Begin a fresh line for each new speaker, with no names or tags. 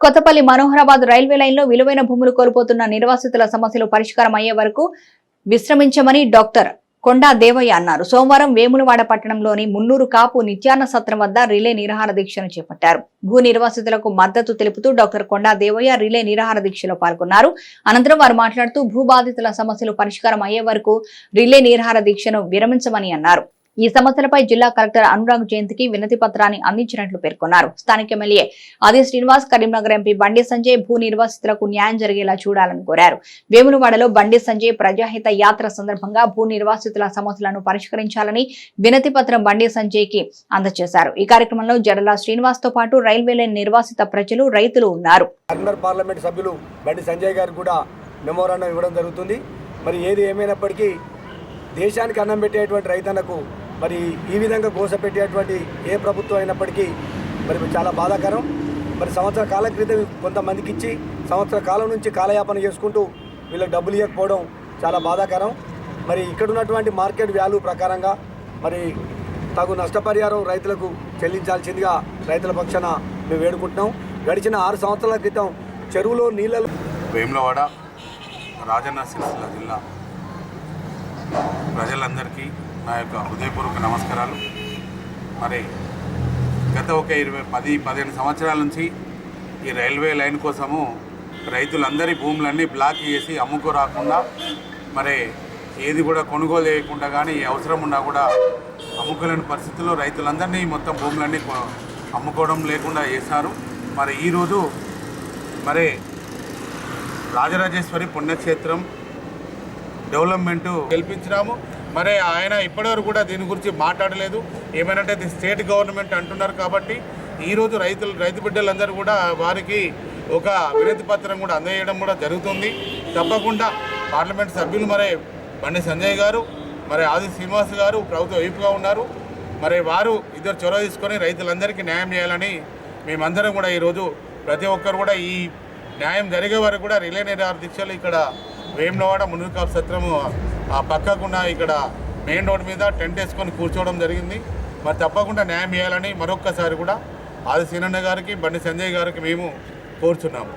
Kothapalli Manoharabad railway లైన్లో విలువైన భూములు కోల్పోతున్న నిర్వాసితుల సమస్యలు పరిష్కారం అయ్యే వరకు విశ్రమించమని డాక్టర్ కొండా దేవయ్య అన్నారు. సోమవారం వేములవాడ పట్టణంలోని మున్నూరు కాపు నిత్యాన్న సత్రం వద్ద రిలే నిరాహార దీక్షను చేపట్టారు. భూ నిర్వాసితులకు మద్దతు తెలుపుతూ డాక్టర్ కొండా దేవయ్య రిలే నిరాహార దీక్షలో పాల్గొన్నారు. అనంతరం వారు మాట్లాడుతూ భూ బాధితుల సమస్యలు పరిష్కారం అయ్యే వరకు రిలే నిరాహార దీక్షను విరమించమని అన్నారు. ఈ సమస్యలపై జిల్లా కలెక్టర్ అనురాగ్ జయంతికి వినతి పత్రాన్ని అందించినట్లు పేర్కొన్నారు. స్థానిక ఎమ్మెల్యే ఆది శ్రీనివాస్ కరీంనగర్ ఎంపీ బండి సంజయ్ భూ నిర్వాసితులకు న్యాయం జరిగేలా చూడాలని కోరారు. వేములవాడలో బండి సంజయ్ ప్రజాహిత యాత్ర సందర్భంగా భూ నిర్వాసితుల సమస్యలను పరిష్కరించాలని వినతి పత్రం బండి సంజయ్కి అందజేశారు. ఈ కార్యక్రమంలో జడల శ్రీనివాస్తో పాటు రైల్వే లైన్ నిర్వాసిత ప్రజలు రైతులు ఉన్నారు.
పార్లమెంట్ సభ్యులు బండి సంజయ్ కూడా మెమోరాండం ఇవ్వడం జరుగుతుంది. మరి ఏది ఏమైనప్పటికీ దేశానికి అన్నం పెట్టేటువంటి రైతన్నకు మరి ఈ విధంగా గోసపెట్టేటువంటి ఏ ప్రభుత్వం అయినప్పటికీ మరి చాలా బాధాకరం. మరి సంవత్సర కాలం క్రితం కొంతమందికి ఇచ్చి సంవత్సర కాలం నుంచి కాలయాపన చేసుకుంటూ వీళ్ళకి డబ్బులు ఇవ్వకపోవడం చాలా బాధాకరం. మరి ఇక్కడ ఉన్నటువంటి మార్కెట్ వాల్యూ ప్రకారంగా మరి తగు నష్టపరిహారం రైతులకు చెల్లించాల్సిందిగా రైతుల పక్షాన మేము వేడుకుంటున్నాం. గడిచిన ఆరు సంవత్సరాల క్రితం చెరువులో నీళ్ళలో
వేములవాడ రాజన్న సిరిసిల్ల జిల్లా ప్రజలందరికీ నా యొక్క హృదయపూర్వక నమస్కారాలు. మరి గత ఒక ఇరవై పది పదిహేను సంవత్సరాల నుంచి ఈ రైల్వే లైన్ కోసము రైతులందరి భూములన్నీ బ్లాక్ చేసి అమ్ముకోరాకుండా మరి ఏది కూడా కొనుగోలు చేయకుండా కానీ అవసరం ఉన్నా కూడా అమ్ముకోలేని పరిస్థితుల్లో రైతులందరినీ మొత్తం భూములన్నీ అమ్ముకోవడం లేకుండా చేశారు. మరి ఈరోజు మరి రాజరాజేశ్వరి పుణ్యక్షేత్రం డెవలప్మెంటు గెలిపించినాము మరి ఆయన ఇప్పటివరకు కూడా దీని గురించి మాట్లాడలేదు. ఏమైనా ఇది స్టేట్ గవర్నమెంట్ అంటున్నారు కాబట్టి ఈరోజు రైతులు రైతు బిడ్డలందరూ కూడా వారికి ఒక వినతి పత్రం కూడా అందజేయడం కూడా జరుగుతుంది. తప్పకుండా పార్లమెంట్ సభ్యులు మరి బండి సంజయ్ గారు మరి ఆది శ్రీనివాస్ గారు ప్రభుత్వ వైపుగా ఉన్నారు. మరి వారు ఇద్దరు చొరవ తీసుకొని రైతులందరికీ న్యాయం చేయాలని మేమందరం కూడా ఈరోజు ప్రతి ఒక్కరు కూడా ఈ న్యాయం జరిగే వరకు కూడా రిలే నిరాహార దీక్షలు ఇక్కడ వేములవాడ మునుకాపు సత్రము ఆ పక్కకున్న ఇక్కడ మెయిన్ రోడ్ మీద టెంట్ వేసుకొని కూర్చోవడం జరిగింది. మరి తప్పకుండా న్యాయం చేయాలని మరొక్కసారి కూడా ఆది సీనన్న గారికి బండి సంజయ్ గారికి మేము కోరుచున్నాము.